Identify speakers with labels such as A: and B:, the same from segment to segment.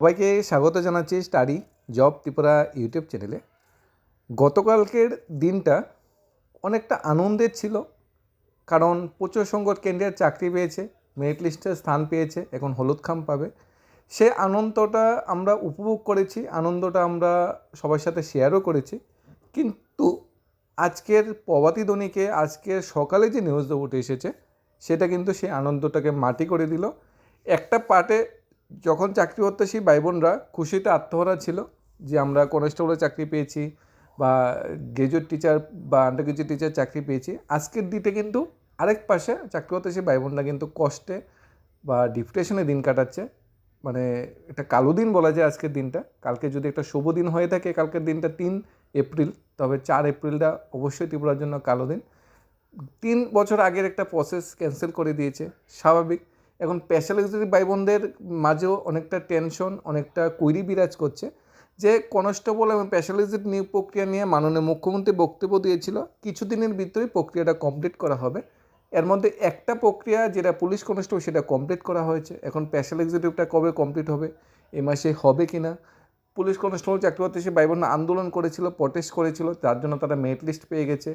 A: সবাইকে স্বাগত জানাচ্ছি স্টাডি জব ত্রিপুরা ইউটিউব চ্যানেলে। গতকালকের দিনটা অনেকটা আনন্দের ছিল, কারণ প্রচুর সংখ্যক কেন্দ্রের চাকরি পেয়েছে মেরিট লিস্টে স্থান পেয়েছে, এখন হলুদ খাম পাবে। সে আনন্দটা আমরা উপভোগ করেছি, আনন্দটা আমরা সবার সাথে শেয়ারও করেছি। কিন্তু আজকের প্রভাতী ধ্বনিকে আজকের সকালে যে নিউজ উঠে এসেছে, সেটা কিন্তু সেই আনন্দটাকে মাটি করে দিল। একটা পার্টে যখন চাকরি করতেছি ভাই বোনরা খুশিতে আত্মহারা ছিল যে আমরা কনস্টেবলের চাকরি পেয়েছি বা গ্রাজুয়েট টিচার বা আন্ডার গ্রাজুয়েট টিচার চাকরি পেয়েছি। আজকের দিতে কিন্তু আরেক পাশে চাকরি করতেছি ভাই বোনরা কিন্তু কষ্টে বা ডিপ্রেশনে দিন কাটাচ্ছে। মানে একটা কালো দিন বলা যায় আজকের দিনটা। কালকে যদি একটা শুভ দিন হয়ে থাকে কালকের দিনটা তিন এপ্রিল, তবে চার এপ্রিলটা অবশ্যই ত্রিপুরার জন্য কালো দিন। তিন বছর আগের একটা প্রসেস ক্যান্সেল করে দিয়েছে, স্বাভাবিক। এখন স্পেশালিস্টের ভাই বোনদের মাঝেও অনেকটা টেনশন অনেকটা কুইরি বিরাজ করছে যে কনস্টেবল এবং স্পেশালিস্ট নিয়োগ প্রক্রিয়া নিয়ে মাননীয় মুখ্যমন্ত্রী বক্তব্য দিয়েছিল, কিছুদিনের ভিতরেই প্রক্রিয়াটা কমপ্লিট করা হবে। এর মধ্যে একটা প্রক্রিয়া যেটা পুলিশ কনস্টেবল সেটা কমপ্লিট করা হয়েছে। এখন স্পেশাল এক্সিকিউটিভটা কবে কমপ্লিট হবে, এ মাসে হবে কি না পুলিশ কনস্টেবল চাকরি করতে সে ভাই বোনরা আন্দোলন করেছিল প্রটেস্ট করেছিল, তার জন্য তারা মেরিট লিস্ট পেয়ে গেছে।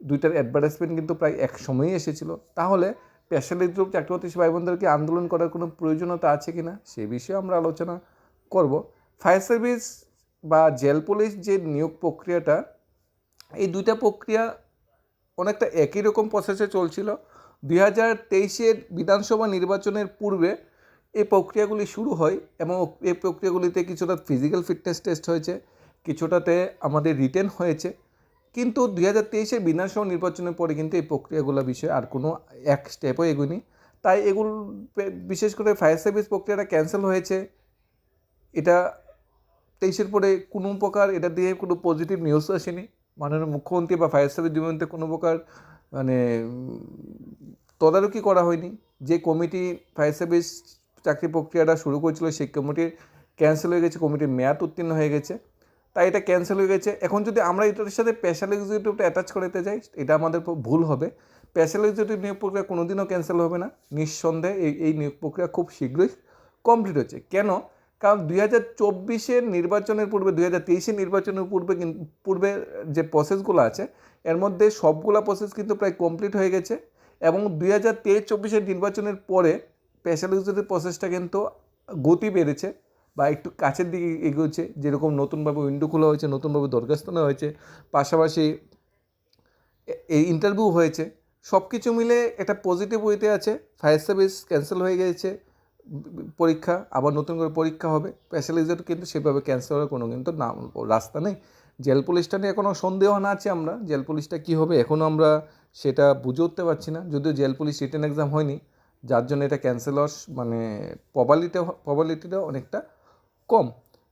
A: দুইটার অ্যাডভার্টাইজমেন্ট কিন্তু প্রায় এক সময়ই এসেছিল। তাহলে স্পেশালিস্ট গ্রুপ চাকরি করতে ভাই বোনদেরকে আন্দোলন করার কোনো প্রয়োজনীয়তা আছে কি না সে বিষয়ে আমরা আলোচনা করব। ফায়ার সার্ভিস বা জেল পুলিশ যে নিয়োগ প্রক্রিয়াটা, এই দুইটা প্রক্রিয়া অনেকটা একই রকম প্রসেসে চলছিল। দুই হাজার তেইশের বিধানসভা নির্বাচনের পূর্বে এই প্রক্রিয়াগুলি শুরু হয় এবং এই প্রক্রিয়াগুলিতে কিছুটা ফিজিক্যাল ফিটনেস টেস্ট হয়েছে, কিছুটাতে আমাদের রিটেন হয়েছে। কিন্তু দুই হাজার তেইশের বিধানসভা নির্বাচনের পরে কিন্তু এই প্রক্রিয়াগুলো বিষয়ে আর কোনো এক স্টেপও এগোয়নি। তাই এগুলো বিশেষ করে ফায়ার সার্ভিস প্রক্রিয়াটা ক্যান্সেল হয়েছে। এটা তেইশের পরে কোনো প্রকার এটা দিয়ে কোনো পজিটিভ নিউজ আসেনি। মাননীয় মুখ্যমন্ত্রী বা ফায়ার সার্ভিস ডিপার্টমেন্টে কোনো প্রকার মানে তদারকি করা হয়নি। যে কমিটি ফায়ার সার্ভিস চাকরি প্রক্রিয়াটা শুরু করেছিল, সেই কমিটির ক্যান্সেল হয়ে গেছে কমিটির মেয়াদ উত্তীর্ণ হয়ে গেছে। তাই এটা ক্যান্সেল হয়ে গেছে। এখন যদি আমরা এটার সাথে স্পেশাল এক্সিকিউটিভটা অ্যাটাচ করতে যাই, এটা আমাদের ভুল হবে। স্পেশাল এক্সিকিউটিভ নিয়োগ প্রক্রিয়া কোনো দিনও ক্যান্সেল হবে না। নিঃসন্দেহে এই এই নিয়োগ প্রক্রিয়া খুব শীঘ্রই কমপ্লিট হচ্ছে। কেন? কারণ দুই হাজার চব্বিশের নির্বাচনের পূর্বে, দুই হাজার তেইশের নির্বাচনের পূর্বে পূর্বে যে প্রসেসগুলো আছে, এর মধ্যে সবগুলা প্রসেস কিন্তু প্রায় কমপ্লিট হয়ে গেছে এবং দুই হাজার তেইশ চব্বিশের নির্বাচনের পরে স্পেশাল এক্সিকিউটিভ প্রসেসটা কিন্তু গতি বেড়েছে। বা একটু কাছের দিকে এগোচ্ছে, যেরকম নতুনভাবে উইন্ডো খোলা হয়েছে, নতুনভাবে দরখাস্ত নেওয়া হয়েছে, পাশাপাশি এই ইন্টারভিউ হয়েছে সব কিছু মিলে একটা পজিটিভ ওয়েতে আছে ফায়ার সার্ভিস ক্যান্সেল হয়ে গেছে, পরীক্ষা, আবার নতুন করে পরীক্ষা হবে স্পেশালিস্ট কিন্তু সেভাবে ক্যান্সেল হওয়ার কোনো কিন্তু নাম, রাস্তা নেই। জেল পুলিশটা নিয়ে এখনও সন্দেহ না আছে আমরা, জেল পুলিশটা কী হবে এখনও আমরা সেটা বুঝে উঠতে পারছি না, যদিও জেল পুলিশ রিটেন এক্সাম হয়নি, যার জন্য এটা ক্যান্সেল হওয়ার মানে প্রবালিটা প্রবালিটিটা অনেকটা কম।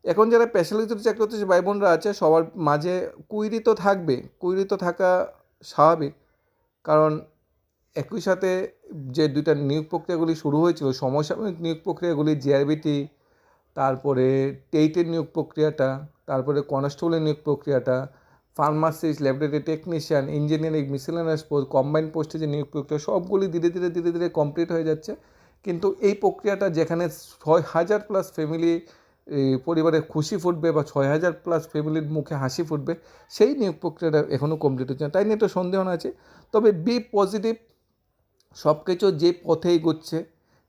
A: এখন যারা স্পেশালিস্ট চাকরি করতেছে ভাই বোনরা আছে, সবার মাঝে কুইরি তো থাকবে, কুইরি তো থাকা স্বাভাবিক। কারণ একই সাথে যে দুইটা নিয়োগ প্রক্রিয়াগুলি শুরু হয়েছিল, সমসাময়িক নিয়োগ প্রক্রিয়াগুলি জিআরবিটি তারপরে টেইটের নিয়োগ প্রক্রিয়াটা, তারপরে কনস্টেবলের নিয়োগ প্রক্রিয়াটা pharmacist laboratory technician engineering miscellaneous post combine পোস্টে যে নিয়োগ প্রক্রিয়া, সবগুলি ধীরে ধীরে ধীরে ধীরে কমপ্লিট হয়ে যাচ্ছে। কিন্তু এই প্রক্রিয়াটা যেখানে ছয় হাজার প্লাস ফ্যামিলি পরিবারে খুশি ফুটবে বা ছয় হাজার প্লাস ফ্যামিলির মুখে হাসি ফুটবে, সেই নিয়োগ প্রক্রিয়াটা এখনও কমপ্লিট হচ্ছে না। তাই নিয়ে তো সন্দেহ আছে। তবে বি পজিটিভ সব কিছু যে পথে এগোচ্ছে,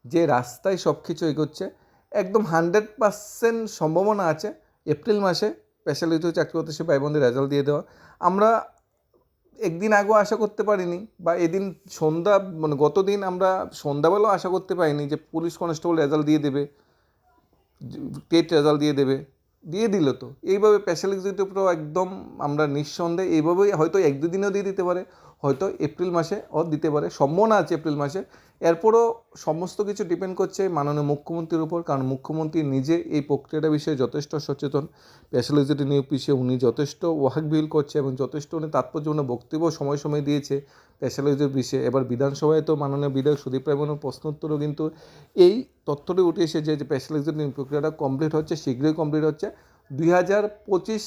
A: যে রাস্তায় সব কিছু এগোচ্ছে, একদম হান্ড্রেড পার্সেন্ট সম্ভাবনা আছে। এপ্রিল মাসে স্পেশালিস্ট চাকরি করতে সে ভাই বোনদের রেজাল্ট দিয়ে দেওয়া। আমরা একদিন আগেও আশা করতে পারিনি বা এদিন সন্ধ্যা মানে গত দিন আমরা সন্ধ্যাবেলাও আশা করতে পারিনি যে পুলিশ কনস্টেবল রেজাল্ট দিয়ে দেবে। টেট রেজাল্ট দিয়ে দেবে। দিয়ে দিল তো। এইভাবে স্পেশাল একদম আমরা নিঃসন্দেহে এইভাবেই হয়তো এক দুদিনেও দিয়ে দিতে পারে। হয়তো এপ্রিল মাসে ও দিতে পারে, সম্ভাবনা আছে এপ্রিল মাসে। এরপরও সমস্ত কিছু ডিপেন্ড করছে মাননীয় মুখ্যমন্ত্রীর উপর, কারণ মুখ্যমন্ত্রী নিজে এই প্রক্রিয়াটা বিষয়ে যথেষ্ট সচেতন। স্পেশালিস্ট নিয়োগ বিষয়ে উনি যথেষ্ট ওয়াকবিল করছে এবং যথেষ্ট উনি তাৎপর্যপূর্ণ বক্তব্য সময় সময় দিয়েছে স্পেশালিস্টের বিষয়ে। এবার বিধানসভায় তো মাননীয় বিধায়ক সুদীপ রায়মনের প্রশ্নোত্তরও কিন্তু এই তথ্যটি উঠে এসেছে যে স্পেশালিস্ট নিয়োগ প্রক্রিয়াটা কমপ্লিট হচ্ছে, শীঘ্রই কমপ্লিট হচ্ছে। দুই হাজার পঁচিশ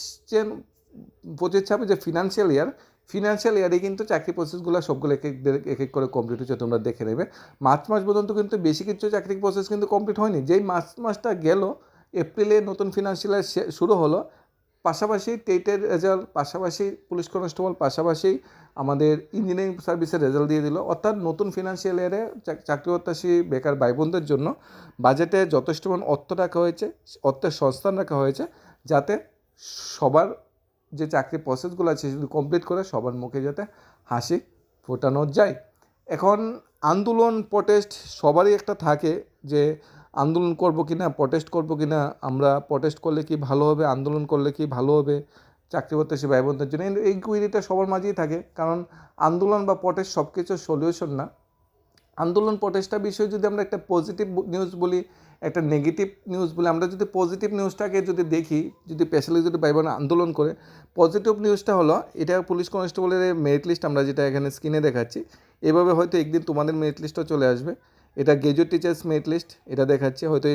A: পঁচিশ ছাব্বিশ যে ফিনান্সিয়াল ইয়ার ফিনান্সিয়াল ইয়ারে কিন্তু চাকরি প্রসেসগুলো সবগুলো এক এক এক করে কমপ্লিট হচ্ছে, তোমরা দেখে নেবে। মার্চ মাস পর্যন্ত কিন্তু বেশি কিছু চাকরি প্রসেস কিন্তু কমপ্লিট হয়নি। যেই মার্চ মাসটা গেল এপ্রিলে নতুন ফিনান্সিয়াল শুরু হলো, পাশাপাশি টেটের রেজাল্ট পাশাপাশি পুলিশ কনস্টেবল পাশাপাশি আমাদের ইঞ্জিনিয়ারিং সার্ভিসের রেজাল্ট দিয়ে দিল। অর্থাৎ নতুন ফিনান্সিয়াল ইয়ারে চাকরি প্রত্যাশী, বেকার ভাই বোনদের জন্য বাজেটে যথেষ্ট অর্থ রাখা হয়েছে, অর্থের সংস্থান রাখা হয়েছে, যাতে সবার যে চাকরি প্রসেসগুলো আছে সেগুলো কমপ্লিট করে সবার মুখে যাতে হাসি ফোটানো যায়। এখন আন্দোলন প্রটেস্ট সবারই একটা থাকে যে আন্দোলন করব কি না প্রটেস্ট করব কি না আমরা প্রটেস্ট করলে কি ভালো হবে, আন্দোলন করলে কি ভালো হবে, চাকরি প্রত্যাশী ভাই বোনদের জন্য এই- কুইরিটা সবার মাঝেই থাকে। কারণ আন্দোলন বা প্রটেস্ট সব কিছুর সলিউশন না। আন্দোলন প্রটেস্টটা বিষয়ে যদি আমরা একটা পজিটিভ নিউজ বলি একটা নেগেটিভ নিউজ বলে আমরা যদি পজিটিভ নিউজটাকে যদি দেখি, যদি স্পেশালি যদি ভাই আন্দোলন করে পজিটিভ নিউজটা হলো, এটা পুলিশ কনস্টেবলের মেরিট লিস্ট আমরা যেটা এখানে স্ক্রিনে দেখাচ্ছি, এভাবে হয়তো একদিন তোমাদের মেরিট লিস্টও চলে আসবে। এটা গ্রাজুয়েট টিচার্স মেরিট লিস্ট এটা দেখাচ্ছে, হয়তো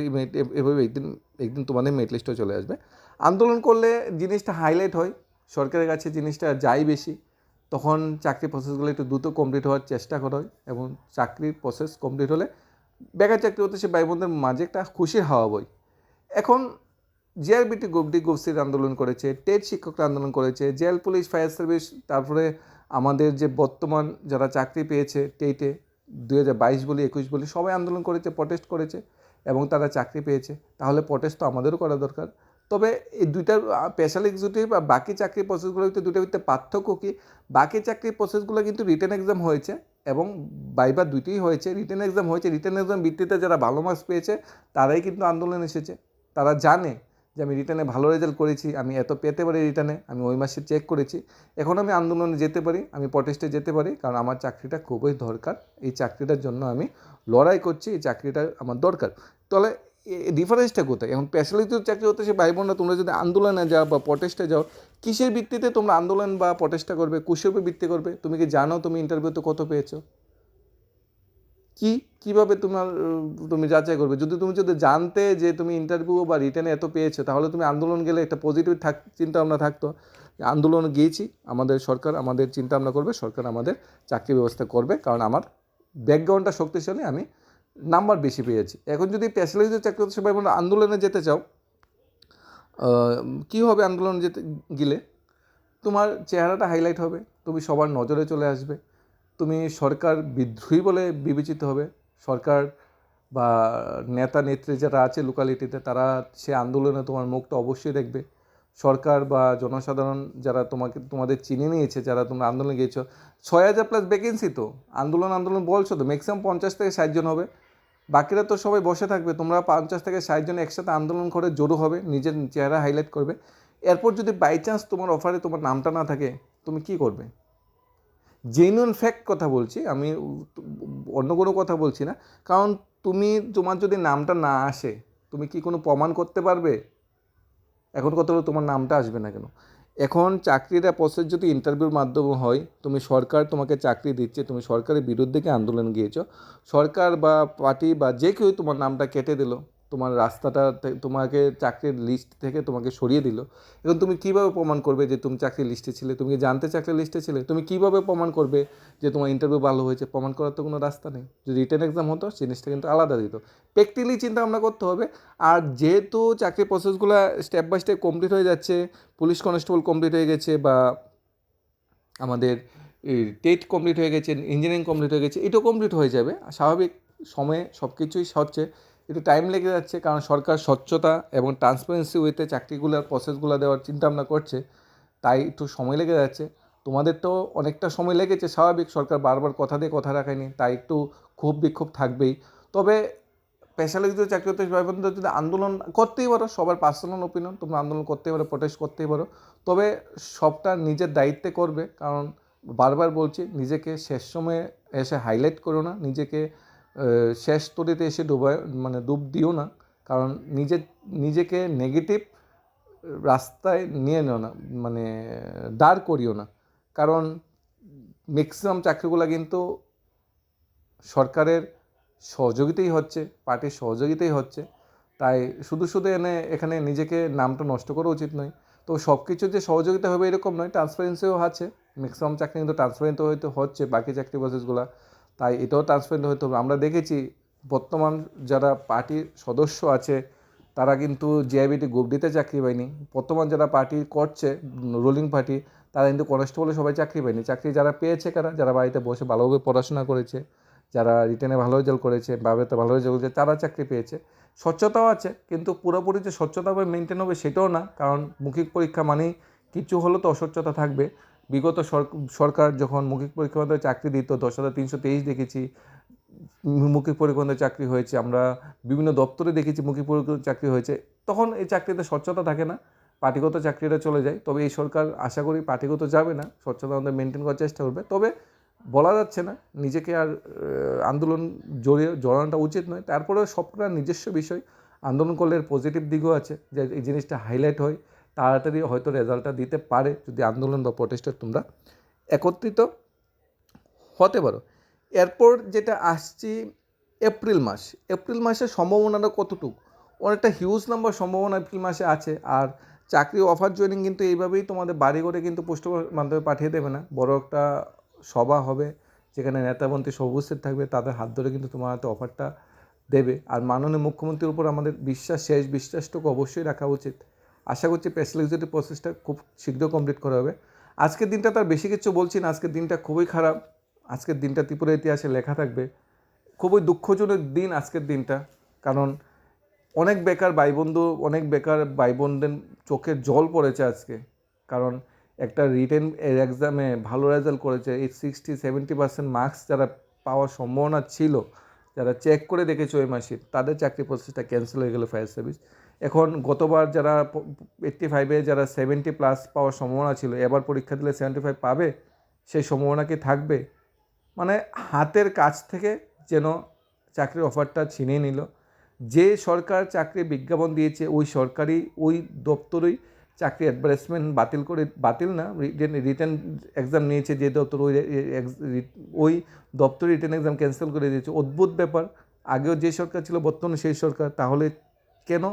A: এভাবে একদিন একদিন তোমাদের মেরিট লিস্টও চলে আসবে। আন্দোলন করলে জিনিসটা হাইলাইট হয়, সরকারের কাছে জিনিসটা যায় বেশি, তখন চাকরি প্রসেসগুলো একটু দ্রুত কমপ্লিট হওয়ার চেষ্টা করা হয়, এবং চাকরির প্রসেস কমপ্লিট হলে বেকার চাকরি হতে সে ভাই বোনদের মাঝে একটা খুশির হাওয়া বই। এখন জিআরবিটি গ্রুপ ডি গ্রুপ আন্দোলন করেছে টেট শিক্ষকরা আন্দোলন করেছে জেল পুলিশ ফায়ার সার্ভিস তারপরে আমাদের যে বর্তমান যারা চাকরি পেয়েছে টেটে দুই হাজার বাইশ বলি, একুশ বলি, সবাই আন্দোলন করেছে প্রটেস্ট করেছে এবং তারা চাকরি পেয়েছে। তাহলে প্রটেস্ট তো আমাদেরও করা দরকার। তবে এই দুইটার স্পেশাল এক্সিকিউটিভ আর বাকি চাকরির প্রসেসগুলোর ভিতরে দুটোর ভিতরে পার্থক্য কী? বাকি চাকরির প্রসেসগুলো কিন্তু রিটার্ন এক্সাম হয়েছে। এবং বাইবার দুইটাই হয়েছে রিটেন এক্সাম হয়েছে। রিটেন এক্সাম ভিত্তিতে যারা ভালো মার্কস পেয়েছে, তারাই কিন্তু আন্দোলন এসেছে। তারা জানে যে আমি রিটার্নে ভালো রেজাল্ট করেছি, আমি এত পেতে পারি রিটার্নে আমি ওই মাসে চেক করেছি। এখন আমি আন্দোলনে যেতে পারি, আমি প্রটেস্টে যেতে পারি, কারণ আমার চাকরিটা খুবই দরকার। এই চাকরিটার জন্য আমি লড়াই করছি, এই চাকরিটা আমার দরকার। তাহলে ডিফারেন্সটা কোথায়? এখন স্পেশালিটি চাকরি হতে সে ভাই বোনরা তোমরা যদি আন্দোলনে যাও বা প্রটেস্টে যাও, কিসের ভিত্তিতে তোমরা আন্দোলন বা প্রটেস্টটা করবে? কুশের ভিত্তি করবে? তুমি কি জানো তুমি ইন্টারভিউতে কত পেয়েছ? কি, কীভাবে তোমার, তুমি যাচাই করবে? যদি তুমি যদি জানতে যে তুমি ইন্টারভিউ বা রিটেনে এত পেয়েছ, তাহলে তুমি আন্দোলন গেলে একটা পজিটিভ থাক চিন্তা ভাবনা থাকতো। আন্দোলন গিয়েছি, আমাদের সরকার আমাদের চিন্তা ভাবনা করবে, সরকার আমাদের চাকরি ব্যবস্থা করবে। কারণ আমার ব্যাকগ্রাউন্ডটা শক্তিশালী, আমি নাম্বার বেশি পেয়েছি। এখন যদি স্পেশালাইজড চাকরি সবাই বলে আন্দোলনে যেতে চাও কী হবে আন্দোলনে যেতে গেলে? তোমার চেহারাটা হাইলাইট হবে, তুমি সবার নজরে চলে আসবে, তুমি সরকার বিদ্রোহী বলে বিবেচিত হবে, সরকার বা নেতা নেত্রী যারা আছে লোকালিটিতে তারা সে আন্দোলনে তোমার মুখটা অবশ্যই দেখবে। সরকার বা জনসাধারণ যারা তোমাকে, তোমাদের চিনে নিয়েছে, যারা তোমরা আন্দোলনে গিয়েছো, ছয় হাজার প্লাস ভ্যাকেন্সি তো। আন্দোলন আন্দোলন বলছো তো ম্যাক্সিমাম পঞ্চাশ থেকে ষাট জন হবে। বাকিরা তো সবাই বসে থাকবে, তোমরা পঞ্চাশ থেকে ষাট জন একসাথে আন্দোলন করে জড়ো হবে, নিজের চেহারা হাইলাইট করবে। এরপর যদি বাই চান্স তোমার অফারে তোমার নামটা না থাকে, তুমি কি করবে? জেনুইন ফ্যাক্ট কথা বলছি, আমি অন্য কোনো কথা বলছি না। কারণ তুমি, তোমার যদি নামটা না আসে, তুমি কি কোনো প্রমাণ করতে পারবে? এখন কথা হলো তোমার নামটা আসবে না কেন? এখন চাকরিটা প্রসেস যদি ইন্টারভিউর মাধ্যমে হয়, তুমি সরকার তোমাকে চাকরি দিচ্ছে, তুমি সরকারের বিরুদ্ধে কি আন্দোলন গিয়েছ? সরকার বা পার্টি বা যে কেউ তোমার নামটা কেটে দিল। তোমার রাস্তাটা তোমাকে চাকরির লিস্ট থেকে তোমাকে সরিয়ে দিল। এখন তুমি কীভাবে প্রমাণ করবে যে তুমি চাকরির লিস্টে ছিলে? তুমি কি জানতে চাকরির লিস্টে ছিলে? তুমি কীভাবে প্রমাণ করবে যে তোমার ইন্টারভিউ ভালো হয়েছে? প্রমাণ করার তো কোনো রাস্তা নেই। যদি রিটার্ন এক্সাম হতো জিনিসটা কিন্তু আলাদা দিত। প্র্যাকটিক্যালি চিন্তা ভাবনা করতে হবে। আর যেহেতু চাকরির প্রসেসগুলো স্টেপ বাই স্টেপ কমপ্লিট হয়ে যাচ্ছে পুলিশ কনস্টেবল কমপ্লিট হয়ে গেছে বা আমাদের টেট কমপ্লিট হয়ে গেছে ইঞ্জিনিয়ারিং কমপ্লিট হয়ে গেছে, এটাও কমপ্লিট হয়ে যাবে। স্বাভাবিক, সময়ে সব কিছুই হচ্ছে। একটু টাইম লেগে যাচ্ছে, কারণ সরকার স্বচ্ছতা এবং ট্রান্সপারেন্সি ওয়েতে চাকরিগুলোর প্রসেসগুলো দেওয়ার চিন্তা ভাবনা করছে, তাই একটু সময় লেগে যাচ্ছে। তোমাদের তো অনেকটা সময় লেগেছে, স্বাভাবিক, সরকার বারবার কথা দিয়ে কথা রাখেনি, তাই একটু ক্ষোভ বিক্ষোভ থাকবেই। তবে স্পেশালিস্ট চাকরি হতে যদি আন্দোলন করতেই পারো, সবার পার্সোনাল ওপিনিয়ন তোমরা আন্দোলন করতেই পারো প্রোটেস্ট করতেই পারো, তবে সবটা নিজের দায়িত্বে করবে, কারণ বারবার বলছি, নিজেকে শেষ সময়ে এসে হাইলাইট করো না, নিজেকে শেষ তরিতে এসে ডুবায় মানে ডুব দিও না। কারণ নিজে, নিজেকে নেগেটিভ রাস্তায় নিয়ে নিও না মানে দাঁড় করিও না। কারণ ম্যাক্সিমাম চাকরিগুলো কিন্তু সরকারের সহযোগিতাই হচ্ছে, পার্টির সহযোগিতাই হচ্ছে। তাই শুধু শুধু এনে, এখানে নিজেকে নামটা নষ্ট করা উচিত নয়। তো সব কিছু যে সহযোগিতা হবে এরকম নয় ট্রান্সপারেন্সিও আছে। ম্যাক্সিমাম চাকরি কিন্তু ট্রান্সপারেন্ট হয়তো হচ্ছে, বাকি চাকরি প্রসেসগুলো তাই এটাও ট্রান্সপারেন্ট হতে হবে আমরা দেখেছি বর্তমান যারা পার্টির সদস্য আছে, তারা কিন্তু জিআইবিটি ডিতে চাকরি পায়নি। বর্তমান যারা পার্টি করছে রুলিং পার্টি তারা কিন্তু কনস্টেবলে সবাই চাকরি পায়নি। চাকরি যারা পেয়েছে কারা? যারা বাড়িতে বসে ভালোভাবে পড়াশোনা করেছে, যারা রিটেনে ভালো রেজাল্ট করেছে, বাবাতে ভালো রেজাল্ট করেছে, তারা চাকরি পেয়েছে। স্বচ্ছতাও আছে, কিন্তু পুরোপুরি যে স্বচ্ছতা মেনটেন হবে সেটাও না, কারণ মৌখিক পরীক্ষা মানেই কিছু হলো তো অস্বচ্ছতা থাকবে। বিগত সরকার যখন মৌখিক পরীক্ষার মধ্যে চাকরি দিত, দশ হাজার তিনশো তেইশ দেখেছি, মৌখিক মধ্যে চাকরি হয়েছে, আমরা বিভিন্ন দপ্তরে দেখেছি মৌখিক পরীক্ষার চাকরি হয়েছে, তখন এই চাকরিতে স্বচ্ছতা থাকে না, পার্টিগত চাকরিটা চলে যায়, তবে এই সরকার আশা করি পার্টিগত যাবে না, স্বচ্ছতা আমাদের মেনটেন করার চেষ্টা করবে, তবে বলা যাচ্ছে না, নিজেকে আর আন্দোলন জড়িয়ে, জড়ানোটা উচিত নয়, তারপরেও সবটা নিজস্ব বিষয়, আন্দোলন করলে পজিটিভ দিকও আছে, যে এই জিনিসটা হাইলাইট হয় তাড়াতাড়ি হয়তো রেজাল্টটা দিতে পারে যদি আন্দোলন বা প্রটেস্টে তোমরা একত্রিত হতে পারো। এরপর যেটা আসছি এপ্রিল মাস। এপ্রিল মাসের সম্ভাবনাটা কতটুকু? অনেকটা হিউজ নাম্বার সম্ভাবনা এপ্রিল মাসে আছে আর চাকরি অফার জয়েনিং কিন্তু এইভাবেই তোমাদের বাড়ি করে কিন্তু পোস্ট মাধ্যমে পাঠিয়ে দেবে না। বড় একটা সভা হবে যেখানে নেতামন্ত্রী সব উপস্থিত থাকবে, তাদের হাত ধরে কিন্তু তোমার হাতে অফারটা দেবে। আর মাননীয় মুখ্যমন্ত্রীর উপর আমাদের বিশ্বাস, শেষ বিশ্বাসটুকু অবশ্যই রাখা উচিত। আশা করছি স্পেশাল এক্সিকিউটিভ প্রসেসটা খুব শীঘ্র কমপ্লিট করা হবে। আজকের দিনটা তার বেশি কিছু বলছি না, আজকের দিনটা খুবই খারাপ। আজকের দিনটা ত্রিপুরা ইতিহাসে লেখা থাকবে। খুবই দুঃখজনক দিন আজকের দিনটা, কারণ অনেক বেকার ভাই বন্ধু অনেক বেকার ভাই বোনদের চোখে জল পড়েছে আজকে। কারণ একটা রিটেন এক্সামে ভালো রেজাল্ট করেছে, এই সিক্সটি সেভেন্টি পার্সেন্ট মার্কস যারা পাওয়ার সম্ভাবনা ছিল, যারা চেক করে দেখেছে ওই মাসে, তাদের চাকরি প্রসেসটা ক্যান্সেল হয়ে গেল ফায়ার সার্ভিস এখন গতবার যারা এইট্টি ফাইভে যারা সেভেন্টি প্লাস পাওয়ার সম্ভাবনা ছিল, এবার পরীক্ষা দিলে সেভেন্টি ফাইভ পাবে, সেই সম্ভাবনা কি থাকবে? মানে হাতের কাছ থেকে যেন চাকরির অফারটা ছিনিয়ে নিল। যে সরকার চাকরি বিজ্ঞাপন দিয়েছে, ওই সরকারি ওই দপ্তরেই চাকরি অ্যাডভার্টাইজমেন্ট বাতিল করে, বাতিল না রিটার্ন এক্সাম নিয়েছে, যে দপ্তর ওই ওই দপ্তরে রিটার্ন এক্সাম ক্যান্সেল করে দিয়েছে। অদ্ভুত ব্যাপার। আগেও যে সরকার ছিল, বর্তমানে সেই সরকার। তাহলে কেন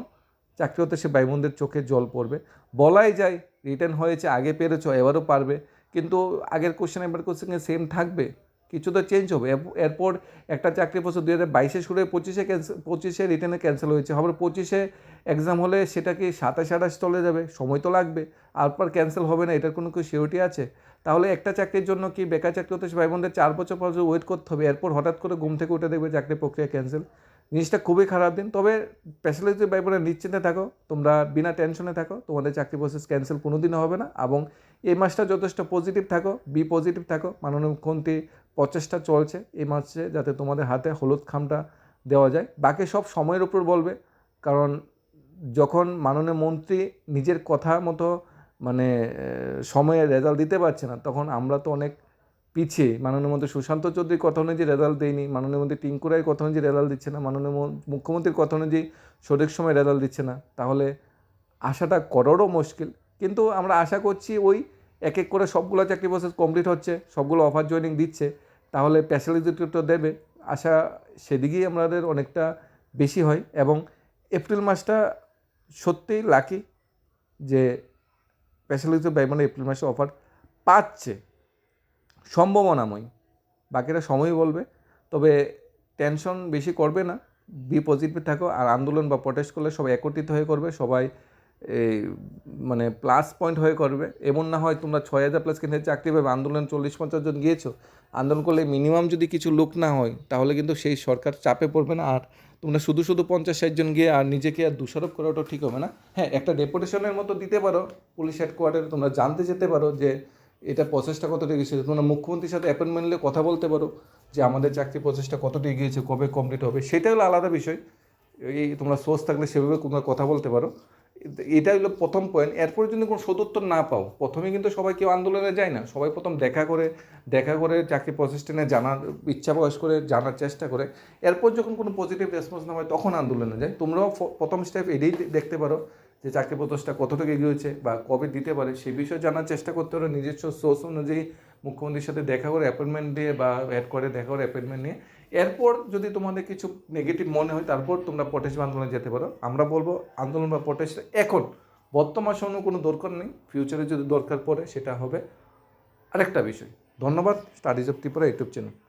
A: চাকরি হতে সে ভাই বোনদের চোখে জল পড়বে। বলাই যায়, রিটার্ন হয়েছে, আগে পেরেছ, এবারও পারবে। কিন্তু আগের কোশ্চেন এবার কোশ্চেন সেম থাকবে। কিছু তো চেঞ্জ হবে। এরপর একটা চাকরি বছর দুই হাজার বাইশে শুরু হয়ে পঁচিশে ক্যান্সেল পঁচিশে রিটার্নে ক্যান্সেল হয়েছে। আবার পঁচিশে এক্সাম হলে সেটা কি সাতাশ আঠাশ চলে যাবে? সময় তো লাগবে। আরপর ক্যান্সেল হবে না, এটার কোনো কি সিওরিটি আছে? তাহলে একটা চাকরির জন্য কি বেকার চাকরি হতে ভাই বোনদের চার বছর পর ওয়েট করতে হবে, এরপর হঠাৎ করে ঘুম থেকে উঠে দেখবে চাকরি প্রক্রিয়া ক্যান্সেল জিনিসটা খুবই খারাপ দিন। তবে স্পেশালিস্ট ব্যাপারে নিশ্চিন্তে থাকো। তোমরা বিনা টেনশনে থাকো। তোমাদের চাকরি প্রসেস ক্যান্সেল কোনোদিনও হবে না। এবং এই মাসটা যথেষ্ট পজিটিভ থাকো। বি পজিটিভ থাকো। মাননীয় মুখ্যমন্ত্রী প্রচেষ্টা চলছে এই মাসে যাতে তোমাদের হাতে হলুদ খামটা দেওয়া যায়। বাকি সব সময়ের উপর বলবে। কারণ যখন মাননীয় মন্ত্রী নিজের কথা মতো মানে সময়ে রেজাল্ট দিতে পারছে না, তখন আমরা তো অনেক পিছিয়ে। মাননীয় মন্ত্রী সুশান্ত চৌধুরীর কথা অনুযায়ী রেজাল্ট দেয়নি। মাননীয় মন্ত্রী টিঙ্কুরাইয়ের কথা অনুযায়ী রেজাল্ট দিচ্ছে না। মাননীয় মন- মুখ্যমন্ত্রীর কথা অনুযায়ী সঠিক সময় রেজাল্ট দিচ্ছে না। তাহলে আশাটা করারও মুশকিল। কিন্তু আমরা আশা করছি ওই এক এক করে সবগুলো চাকরি প্রসেস কমপ্লিট হচ্ছে, সবগুলো অফার জয়েনিং দিচ্ছে। তাহলে স্পেশালিস্ট দেবে। আশা সেদিকেই আমাদের অনেকটা বেশি হয় এবং এপ্রিল মাসটা সত্যিই লাকি যে স্পেশালিস্ট মানে এপ্রিল মাসে অফার পাচ্ছে। সম্ভাবনাময়। বাকিরা সময় বলবে। তবে টেনশন বেশি করবে না। বি পজিটিভ থাকো আর আন্দোলন বা প্রটেস্ট করলে সবাই একত্রিত হয়ে করবে, সবাই এই মানে প্লাস পয়েন্ট হয়ে করবে। এমন না হয় তোমরা ছয় হাজার প্লাস কিনে চাকরি পাবে, আন্দোলন চল্লিশ পঞ্চাশ জন গিয়েছো। আন্দোলন করলে মিনিমাম যদি কিছু লোক না হয়, তাহলে কিন্তু সেই সরকার চাপে পড়বে না। আর তোমরা শুধু শুধু পঞ্চাশ ষাট জন গিয়ে আর নিজেকে আর দোষারোপ করাটা ঠিক হবে না। হ্যাঁ একটা ডেপুটেশনের মতো দিতে পারো। পুলিশ হেডকোয়ার্টারে তোমরা জানতে যেতে পারো যে এটা প্রসেসটা কতটা গিয়েছে তোমরা মুখ্যমন্ত্রীর সাথে অ্যাপয়েন্টমেন্ট নিলে কথা বলতে পারো যে আমাদের চাকরি প্রসেসটা কতটা এগিয়েছে কবে কমপ্লিট হবে, সেটা হলো আলাদা বিষয়। এই তোমরা সোর্স থাকলে সেভাবে তোমরা কথা বলতে পারো। এটা হলো প্রথম পয়েন্ট এরপরে যদি কোনো সদুত্তর না পাও, প্রথমে কিন্তু সবাই কেউ আন্দোলনে যায় না। সবাই প্রথম দেখা করে দেখা করে চাকরি প্রসেসটা নিয়ে জানার, ইচ্ছা প্রকাশ করে, জানার চেষ্টা করে। এরপর যখন কোনো পজিটিভ রেসপন্স না হয় তখন আন্দোলনে যায়। তোমরাও প্রথম স্টেপ এটাই দেখতে পারো। যে চাকরি প্রসেসটা কতটুকু এগিয়েছে বা কবে দিতে পারে সেই বিষয়ে জানার চেষ্টা করতে পারো নিজস্ব সোর্স অনুযায়ী মুখ্যমন্ত্রীর সাথে দেখা করে অ্যাপয়েন্টমেন্ট দিয়ে বা অ্যাড করে দেখা করে অ্যাপয়েন্টমেন্ট নিয়ে। এরপর যদি তোমাদের কিছু নেগেটিভ মনে হয়, তারপর তোমরা প্রটেস্ট আন্দোলনে যেতে পারো। আমরা বলব আন্দোলন বা প্রটেস্ট এখন। বর্তমান সময়ে কোনো দরকার নেই। ফিউচারে যদি দরকার পড়ে, সেটা হবে আরেকটা বিষয়। ধন্যবাদ। Studies of Tripura YouTube channel.